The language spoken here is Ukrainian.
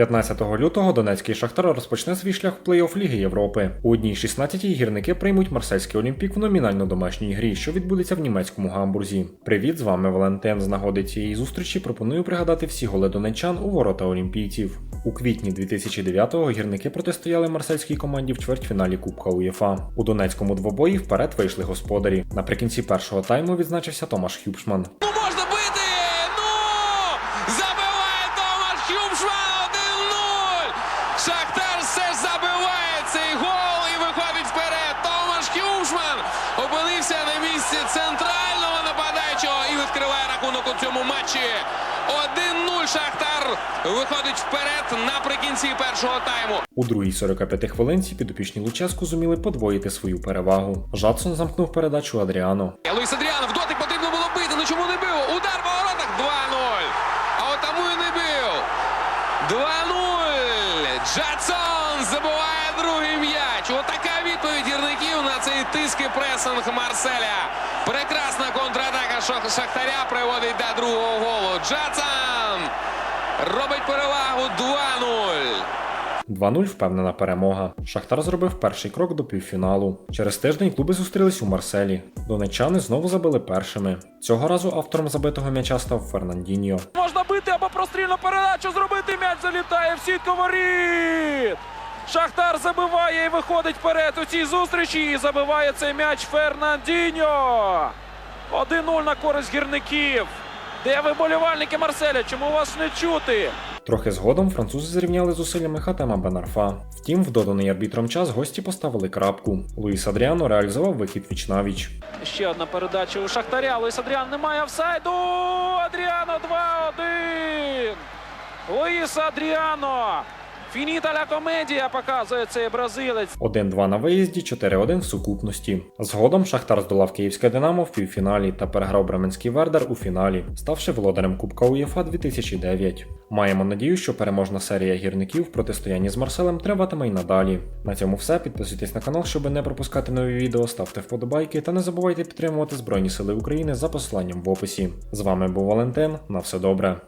15 лютого Донецький Шахтар розпочне свій шлях в плей-офф Ліги Європи. У одній 16 гірники приймуть Марсельський Олімпік в номінально домашній грі, що відбудеться в німецькому гамбурзі. Привіт, з вами Валентин. З нагоди цієї зустрічі пропоную пригадати всі голи донечан у ворота олімпійців. У квітні 2009-го гірники протистояли марсельській команді в чвертьфіналі Кубка УЄФА. У донецькому двобої вперед вийшли господарі. Наприкінці першого тайму відзначився Томаш Хюбшман. Матчі. 1-0 Шахтар виходить вперед наприкінці першого тайму. У другій 45 хвилинці підопічні Луческу зуміли подвоїти свою перевагу. Жадсон замкнув передачу Адріано. Луїс Адріан в дотик потрібно було бити. Ну чому не бив? Удар по воротах 2-0. А от тому і не бив. 2-0. Джадсон забиває другий м'яч. Отака відповідь гірників на цей тиск і пресинг Марселя. Прекрасна контратака Шах- Шахтаря приводить до другого голу. Джадсон робить перевагу 2-0. 2-0 впевнена перемога. Шахтар зробив перший крок до півфіналу. Через тиждень клуби зустрілись у Марселі. Донеччани знову забили першими. Цього разу автором забитого м'яча став Фернандіньо. Можна бити або прострільну передачу зробити. М'яч залітає в сітку воріт. Шахтар забиває і виходить вперед у цій зустрічі. І забиває цей м'яч Фернандіньо. 1-0 на користь гірників. Де ви болівальники Марселя? Чому вас не чути? Трохи згодом французи зрівняли зусиллями Хатема Бенарфа. Втім, в доданий арбітром час гості поставили крапку. Луїс Адріано реалізував вихід віч навіч. Ще одна передача у Шахтаря. Луїс Адріан немає офсайду. Адріано 2-1. Луїс Адріано. Фініта ля комедія показує цей бразилець. 1-2 на виїзді, 4-1 в сукупності. Згодом Шахтар здолав Київське Динамо в півфіналі та переграв Бременський Вердер у фіналі, ставши володарем Кубка УЄФА 2009. Маємо надію, що переможна серія гірників в протистоянні з Марселем триватиме й надалі. На цьому все. Підписуйтесь на канал, щоб не пропускати нові відео, ставте вподобайки та не забувайте підтримувати Збройні Сили України за посиланням в описі. З вами був Валентин. На все добре.